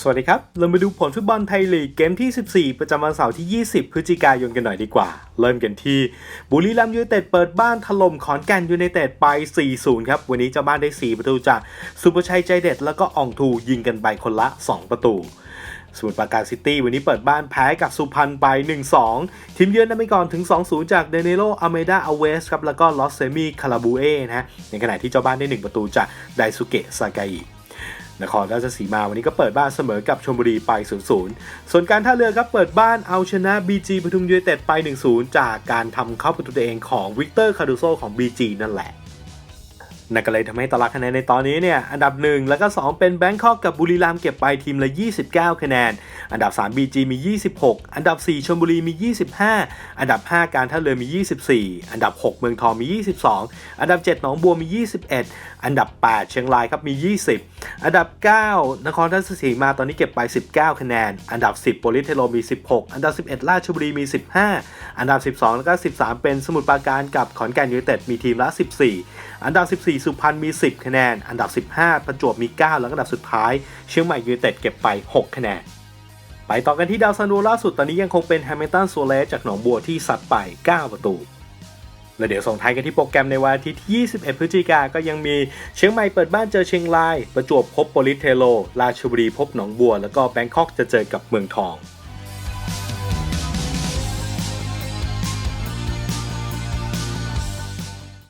สวัสดีครับ เรามาดูผลฟุตบอลไทยลีกเกมที่ 14 ประจำวันเสาร์ที่ 20 พฤศจิกายนกันหน่อยดีกว่า เริ่มกันที่บุรีรัมย์ยูไนเต็ดเปิดบ้านถล่มขอนแก่นยูไนเต็ดไป 4-0 ครับ วันนี้เจ้าบ้านได้ 4 ประตูจากสุประชัยใจเด็ด แล้วก็อ่องทูยิงกันไปคนละ 2 ประตูสมุทรปราการซิตี้วันนี้เปิดบ้านแพ้กับสุพรรณไป 1-2 ทีมเยือนนำไปก่อนถึง 2-0 จากเดเนโรอเมดาอเวสครับแล้วก็ลอสเซมิคาราบูเอนะฮะในขณะที่เจ้าบ้านได้ 1 ประตูจากไดซุเกะซากาอิ นครราชสีมาวันนี้ก็เปิดบ้านเสมอกับชลบุรีไป 0-0 ส่วนการท่าเรือครับเปิดบ้านเอาชนะ BG ปทุมยูไนเต็ดไป 1-0 จากการทำเข้าประตูตัวเองของวิกเตอร์คาร์ดูโซของ BG นั่นแหละ นั่นก็เลยทำให้ตารางคะแนนในตอนนี้เนี่ยอันดับ 1 แล้วก็ 2 เป็นแบงคอกกับบุรีรัมย์เก็บไปทีมละ 29 คะแนน อันดับ 3 BG มี 26 อันดับ 4ชลบุรีมี 25 อันดับ 5 การท่าเรือมี 24 อันดับ 6 เมืองทองมี 22 อันดับ 7 หนองบัวมี 21 อันดับ 8 เชียงรายครับมี 20 อันดับ 9 นครราชสีมาตอนนี้เก็บไป 19 คะแนน อันดับ 10โปลิเทโรมี 16 อันดับ 11 ราชบุรีมี 15 อันดับ 12 แล้วก็ 13 เป็นสมุทรปราการกับขอนแก่นยูไนเต็ดมีทีมละ 14 อันดับ 14สุพรรณมี 10 คะแนน อันดับ 15 ประจวบมี 9 แล้วก็อันดับสุดท้าย เชียงใหม่ยูไนเต็ดเก็บไป 6 คะแนน ไปต่อกันที่ดาวซันโดล่าสุดตอนนี้ยังคงเป็นแฮมิลตันโซเลสจากหนองบัวที่ซัดไป 9 ประตู และเดี๋ยวส่งท้ายกันที่โปรแกรมในวันอาทิตย์ที่21 พฤศจิกาก็ยังมีเชียงใหม่เปิดบ้านเจอเชียงราย ประจวบพบโปลิสเทโล ราชบุรีพบหนองบัว แล้วก็แบงคอกจะเจอกับเมืองทอง